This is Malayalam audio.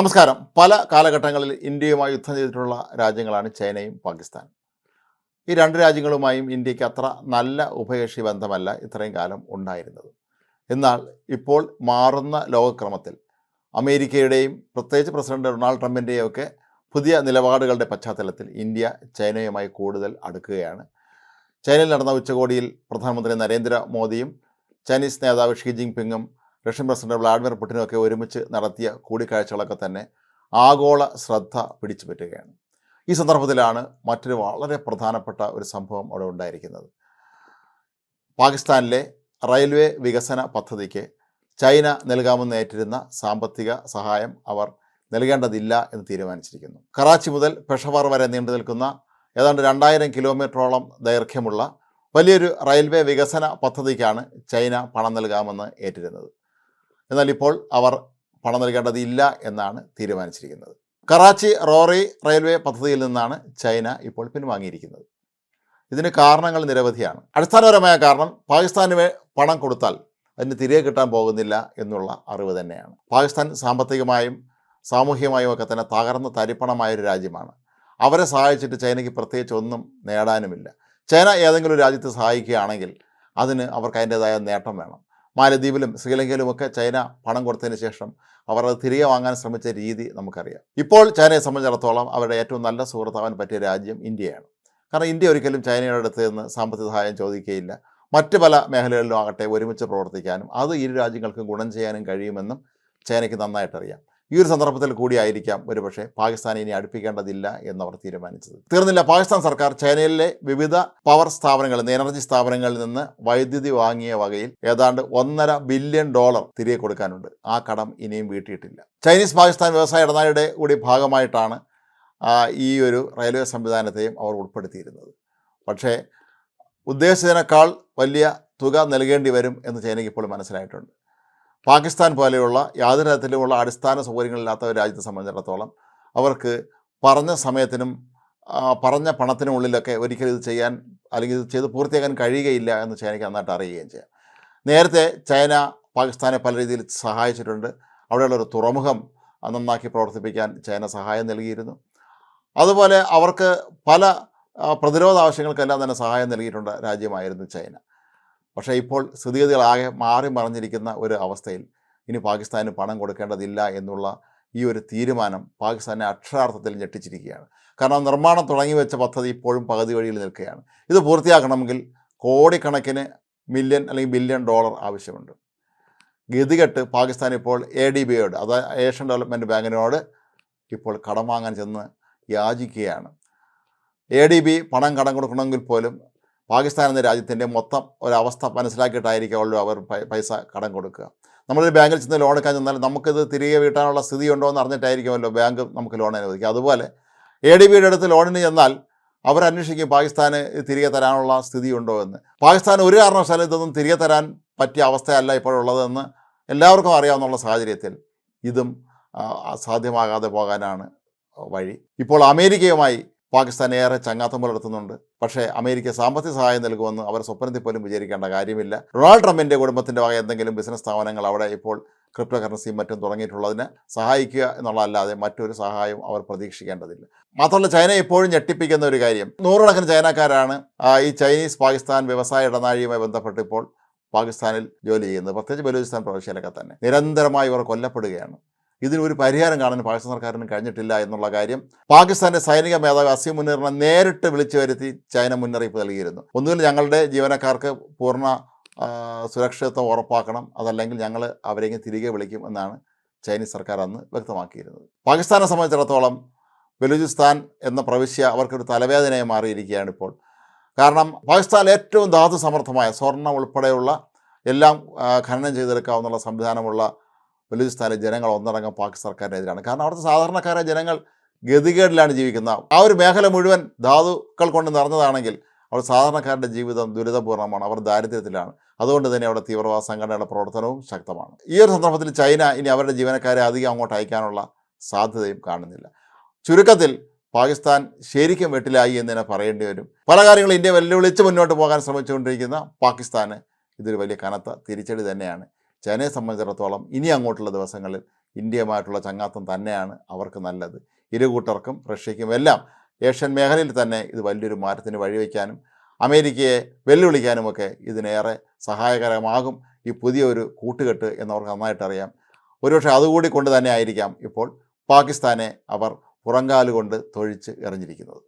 നമസ്കാരം. പല കാലഘട്ടങ്ങളിൽ ഇന്ത്യയുമായി യുദ്ധം ചെയ്തിട്ടുള്ള രാജ്യങ്ങളാണ് ചൈനയും പാകിസ്ഥാനും. ഈ രണ്ട് രാജ്യങ്ങളുമായും ഇന്ത്യയ്ക്ക് അത്ര നല്ല ഉഭയകക്ഷി ബന്ധമല്ല ഇത്രയും കാലം ഉണ്ടായിരുന്നത്. എന്നാൽ ഇപ്പോൾ മാറുന്ന ലോകക്രമത്തിൽ അമേരിക്കയുടെയും പ്രത്യേകിച്ച് പ്രസിഡന്റ് ഡൊണാൾഡ് ട്രംപിന്റെയും ഒക്കെ പുതിയ നിലപാടുകളുടെ പശ്ചാത്തലത്തിൽ ഇന്ത്യ ചൈനയുമായി കൂടുതൽ അടുക്കുകയാണ്. ചൈനയിൽ നടന്ന ഉച്ചകോടിയിൽ പ്രധാനമന്ത്രി നരേന്ദ്രമോദിയും ചൈനീസ് നേതാവ് ഷീ ജിങ് പിങ്ങും റഷ്യൻ പ്രസിഡന്റ് വ്ളാഡിമിർ പുടിനും ഒക്കെ ഒരുമിച്ച് നടത്തിയ കൂടിക്കാഴ്ചകളൊക്കെ തന്നെ ആഗോള ശ്രദ്ധ പിടിച്ചു പറ്റുകയാണ് ഈ സന്ദർഭത്തിലാണ് മറ്റൊരു വളരെ പ്രധാനപ്പെട്ട ഒരു സംഭവം അവിടെ ഉണ്ടായിരിക്കുന്നത്. പാകിസ്ഥാനിലെ റെയിൽവേ വികസന പദ്ധതിക്ക് ചൈന നൽകാമെന്ന് ഏറ്റിരുന്ന സാമ്പത്തിക സഹായം അവർ നൽകേണ്ടതില്ല എന്ന് തീരുമാനിച്ചിരിക്കുന്നു. കറാച്ചി മുതൽ പെഷവാർ വരെ നീണ്ടു നിൽക്കുന്ന ഏതാണ്ട് രണ്ടായിരം കിലോമീറ്ററോളം ദൈർഘ്യമുള്ള വലിയൊരു റെയിൽവേ വികസന പദ്ധതിക്കാണ് ചൈന പണം നൽകാമെന്ന് ഏറ്റിരുന്നത്. എന്നാൽ ഇപ്പോൾ അവർ പണം നൽകേണ്ടതില്ല എന്നാണ് തീരുമാനിച്ചിരിക്കുന്നത്. കറാച്ചി റോറി റെയിൽവേ പദ്ധതിയിൽ നിന്നാണ് ചൈന ഇപ്പോൾ പിൻവാങ്ങിയിരിക്കുന്നത്. ഇതിന് കാരണങ്ങൾ നിരവധിയാണ്. അടിസ്ഥാനപരമായ കാരണം പാകിസ്ഥാന് പണം കൊടുത്താൽ അതിന് തിരികെ കിട്ടാൻ പോകുന്നില്ല എന്നുള്ള അറിവ് തന്നെയാണ്. പാകിസ്ഥാൻ സാമ്പത്തികമായും സാമൂഹികമായും ഒക്കെ തന്നെ തകർന്ന തരിപ്പണമായ ഒരു രാജ്യമാണ്. അവരെ സഹായിച്ചിട്ട് ചൈനയ്ക്ക് പ്രത്യേകിച്ച് ഒന്നും നേടാനുമില്ല. ചൈന ഏതെങ്കിലും ഒരു രാജ്യത്തെ സഹായിക്കുകയാണെങ്കിൽ അതിന് അവർക്ക് അതിന്റെതായ നേട്ടം വേണം. മാലദ്വീപിലും ശ്രീലങ്കയിലുമൊക്കെ ചൈന പണം കൊടുത്തതിന് ശേഷം അവർ അത് തിരികെ വാങ്ങാൻ ശ്രമിച്ച രീതി നമുക്കറിയാം. ഇപ്പോൾ ചൈനയെ സംബന്ധിച്ചിടത്തോളം അവരുടെ ഏറ്റവും നല്ല സുഹൃത്താവാൻ പറ്റിയ രാജ്യം ഇന്ത്യയാണ്. കാരണം ഇന്ത്യ ഒരിക്കലും ചൈനയുടെ അടുത്ത് നിന്ന് സാമ്പത്തിക സഹായം ചോദിക്കുകയില്ല. മറ്റ് പല മേഖലകളിലും ആകട്ടെ ഒരുമിച്ച് പ്രവർത്തിക്കാനും അത് ഇരു രാജ്യങ്ങൾക്കും ഗുണം ചെയ്യാനും കഴിയുമെന്നും ചൈനയ്ക്ക് നന്നായിട്ടറിയാം. ഈ ഒരു സന്ദർഭത്തിൽ കൂടിയായിരിക്കാം ഒരുപക്ഷെ പാകിസ്ഥാനെ ഇനി അടുപ്പിക്കേണ്ടതില്ല എന്നവർ തീരുമാനിച്ചത്. തീർന്നില്ല. പാകിസ്ഥാൻ സർക്കാർ ചൈനയിലെ വിവിധ പവർ സ്ഥാപനങ്ങളിൽ നിന്ന് എനർജി സ്ഥാപനങ്ങളിൽ നിന്ന് വൈദ്യുതി വാങ്ങിയ വകയിൽ ഏതാണ്ട് ഒന്നര ബില്യൺ ഡോളർ തിരികെ കൊടുക്കാനുണ്ട്. ആ കടം ഇനിയും വീട്ടിയിട്ടില്ല. ചൈനീസ് പാകിസ്ഥാൻ വ്യവസായ ഇടനാഴിയുടെ കൂടി ഭാഗമായിട്ടാണ് ഈ ഒരു റെയിൽവേ സംവിധാനത്തെയും അവർ ഉൾപ്പെടുത്തിയിരുന്നത്. പക്ഷേ ഉദ്ദേശിച്ചതിനേക്കാൾ വലിയ തുക നൽകേണ്ടി വരും എന്ന് ചൈനയ്ക്ക് ഇപ്പോൾ മനസ്സിലായിട്ടുണ്ട്. പാകിസ്ഥാൻ പോലെയുള്ള യാതൊരു തരത്തിലുമുള്ള അടിസ്ഥാന സൗകര്യങ്ങളില്ലാത്ത ഒരു രാജ്യത്തെ സംബന്ധിച്ചിടത്തോളം അവർക്ക് പറഞ്ഞ സമയത്തിനും പറഞ്ഞ പണത്തിനുള്ളിലൊക്കെ ഒരിക്കലും ഇത് ചെയ്യാൻ അല്ലെങ്കിൽ ഇത് ചെയ്ത് പൂർത്തിയാക്കാൻ കഴിയുകയില്ല എന്ന് ചൈനയ്ക്ക് നന്നായിട്ട് അറിയുകയും ചെയ്യാം. നേരത്തെ ചൈന പാകിസ്ഥാനെ പല രീതിയിൽ സഹായിച്ചിട്ടുണ്ട്. അവിടെയുള്ള ഒരു തുറമുഖം നന്നാക്കി പ്രവർത്തിപ്പിക്കാൻ ചൈന സഹായം നൽകിയിരുന്നു. അതുപോലെ അവർക്ക് പല പ്രതിരോധ ആവശ്യങ്ങൾക്കെല്ലാം തന്നെ സഹായം നൽകിയിട്ടുണ്ട് രാജ്യമായിരുന്നു ചൈന. പക്ഷേ ഇപ്പോൾ സ്ഥിതിഗതികളാകെ മാറി മറിഞ്ഞിരിക്കുന്ന ഒരു അവസ്ഥയിൽ ഇനി പാകിസ്ഥാന് പണം കൊടുക്കേണ്ടതില്ല എന്നുള്ള ഈ ഒരു തീരുമാനം പാകിസ്ഥാനെ അക്ഷരാർത്ഥത്തിൽ ഞെട്ടിച്ചിരിക്കുകയാണ്. കാരണം നിർമ്മാണം തുടങ്ങി വെച്ച പദ്ധതി ഇപ്പോഴും പകുതി വഴിയിൽ നിൽക്കുകയാണ്. ഇത് പൂർത്തിയാക്കണമെങ്കിൽ കോടിക്കണക്കിന് മില്യൺ അല്ലെങ്കിൽ ബില്യൺ ഡോളർ ആവശ്യമുണ്ട്. ഗതികെട്ട് പാകിസ്ഥാൻ ഇപ്പോൾ എ ഡി ബിയോട് അതായത് ഏഷ്യൻ ഡെവലപ്മെന്റ് ബാങ്കിനോട് ഇപ്പോൾ കടം വാങ്ങാൻ ചെന്ന് യാചിക്കുകയാണ്. എ ഡി ബി പണം കടം കൊടുക്കണമെങ്കിൽ പോലും പാകിസ്ഥാൻ എന്ന രാജ്യത്തിന്റെ മൊത്തം ഒരവസ്ഥ മനസ്സിലാക്കിയിട്ടായിരിക്കുമല്ലോ അവർ പൈസ കടം കൊടുക്കുക. നമ്മളൊരു ബാങ്കിൽ ചെന്ന് ലോൺ എടുക്കാൻ ചെന്നാൽ നമുക്കിത് തിരികെ വീട്ടാനുള്ള സ്ഥിതി ഉണ്ടോ എന്ന് അറിഞ്ഞിട്ടായിരിക്കുമല്ലോ ബാങ്ക് നമുക്ക് ലോൺ അനുവദിക്കുക. അതുപോലെ എ ഡി ബിയുടെ അടുത്ത് ലോണിന് ചെന്നാൽ അവർ അന്വേഷിക്കും പാകിസ്ഥാന് തിരികെ തരാനുള്ള സ്ഥിതി ഉണ്ടോ എന്ന് പാകിസ്ഥാൻ ഒരു കാരണവശാലും ഇതൊന്നും തിരികെ തരാൻ പറ്റിയ അവസ്ഥയല്ല ഇപ്പോഴുള്ളതെന്ന് എല്ലാവർക്കും അറിയാവുന്ന സാഹചര്യത്തിൽ ഇതും സാധ്യമാകാതെ പോകാനാണ് വഴി. ഇപ്പോൾ അമേരിക്കയുമായി പാകിസ്ഥാൻ ഏറെ ചങ്ങാത്തം പുലർത്തുന്നുണ്ട് പക്ഷേ അമേരിക്ക സാമ്പത്തിക സഹായം നൽകുമെന്ന് അവർ സ്വപ്നത്തിൽ പോലും വിചാരിക്കേണ്ട കാര്യമില്ല. ഡൊണാൾഡ് ട്രംപിന്റെ കുടുംബത്തിന്റെ വക എന്തെങ്കിലും ബിസിനസ് സ്ഥാപനങ്ങൾ അവിടെ ഇപ്പോൾ ക്രിപ്റ്റോ കറൻസിയും മറ്റും തുടങ്ങിയിട്ടുള്ളതിന് സഹായിക്കുക എന്നുള്ളതല്ലാതെ മറ്റൊരു സഹായവും അവർ പ്രതീക്ഷിക്കേണ്ടതില്ല. മാത്രമല്ല ചൈന ഇപ്പോഴും ഞെട്ടിപ്പിക്കുന്ന ഒരു കാര്യം. നൂറുകണക്കിന് ചൈനക്കാരാണ് ഈ ചൈനീസ് പാകിസ്ഥാൻ വ്യവസായ ഇടനാഴിയുമായി ബന്ധപ്പെട്ട് ഇപ്പോൾ പാകിസ്ഥാനിൽ ജോലി ചെയ്യുന്നത്. പ്രത്യേകിച്ച് ബലൂചിസ്ഥാൻ പ്രവിശ്യയിലൊക്കെ തന്നെ. നിരന്തരമായി ഇവർ കൊല്ലപ്പെടുകയാണ്. ഇതിന് ഒരു പരിഹാരം കാണാൻ പാകിസ്ഥാൻ സർക്കാരിന് കഴിഞ്ഞിട്ടില്ല എന്നുള്ള കാര്യം പാകിസ്ഥാന്റെ സൈനിക മേധാവി അസീം മുന്നേറിനെ നേരിട്ട് വിളിച്ചു വരുത്തി ചൈന മുന്നറിയിപ്പ് നൽകിയിരുന്നു. ഒന്നുകിൽ ഞങ്ങളുടെ ജീവനക്കാർക്ക് പൂർണ സുരക്ഷിതത്വം ഉറപ്പാക്കണം അതല്ലെങ്കിൽ ഞങ്ങൾ അവരെങ്കിലും തിരികെ വിളിക്കും എന്നാണ് ചൈനീസ് സർക്കാർ അന്ന് വ്യക്തമാക്കിയിരുന്നത്. പാകിസ്ഥാനെ സംബന്ധിച്ചിടത്തോളം ബലൂചിസ്ഥാൻ എന്ന പ്രവിശ്യ അവർക്കൊരു തലവേദനയായി മാറിയിരിക്കുകയാണ് ഇപ്പോൾ. കാരണം പാകിസ്ഥാനിൽ ഏറ്റവും ധാതു സമർത്ഥമായ സ്വർണം ഉൾപ്പെടെയുള്ള എല്ലാം ഖനനം ചെയ്തെടുക്കാവുന്ന സംവിധാനമുള്ള ബലൂചിസ്ഥാനിലെ ജനങ്ങൾ ഒന്നടങ്കം പാക് സർക്കാരിനെതിരാണ് കാരണം അവിടുത്തെ സാധാരണക്കാരായ ജനങ്ങൾ ഗതികേടിലാണ് ജീവിക്കുന്നത്. ആ ഒരു മേഖല മുഴുവൻ ധാതുക്കൾ കൊണ്ട് നിറഞ്ഞതാണെങ്കിൽ അവിടെ സാധാരണക്കാരുടെ ജീവിതം ദുരിതപൂർണമാണ് അവർ ദാരിദ്ര്യത്തിലാണ്. അതുകൊണ്ട് തന്നെ അവിടെ തീവ്രവാദ സംഘടനയുടെ പ്രവർത്തനവും ശക്തമാണ്. ഈ ഒരു സന്ദർഭത്തിൽ ചൈന ഇനി അവരുടെ ജീവനക്കാരെ അധികം അങ്ങോട്ട് അയക്കാനുള്ള സാധ്യതയും കാണുന്നില്ല. ചുരുക്കത്തിൽ പാകിസ്ഥാൻ ശരിക്കും വെട്ടിലായി എന്ന് തന്നെ പറയേണ്ടി വരും. പല കാര്യങ്ങളും ഇന്ത്യ വെല്ലുവിളിച്ച് മുന്നോട്ട് പോകാൻ ശ്രമിച്ചുകൊണ്ടിരിക്കുന്ന പാകിസ്ഥാന് ഇതൊരു വലിയ കനത്ത തിരിച്ചടി തന്നെയാണ്. ചൈനയെ സംബന്ധിച്ചിടത്തോളം ഇനി അങ്ങോട്ടുള്ള ദിവസങ്ങളിൽ ഇന്ത്യയുമായിട്ടുള്ള ചങ്ങാത്തം തന്നെയാണ് അവർക്ക് നല്ലത്. ഇരുകൂട്ടർക്കും റഷ്യയ്ക്കും എല്ലാം ഏഷ്യൻ മേഖലയിൽ തന്നെ ഇത് വലിയൊരു മാറ്റത്തിന് വഴിവെക്കാനും അമേരിക്കയെ വെല്ലുവിളിക്കാനുമൊക്കെ ഇതിനേറെ സഹായകരമാകും ഈ പുതിയൊരു കൂട്ടുകെട്ട് എന്നവർക്ക് നന്നായിട്ടറിയാം. ഒരുപക്ഷെ അതുകൂടി കൊണ്ട് തന്നെ ആയിരിക്കാം ഇപ്പോൾ പാകിസ്ഥാനെ അവർ പുറങ്കാലുകൊണ്ട് തൊഴിച്ച് എറിഞ്ഞിരിക്കുന്നത്.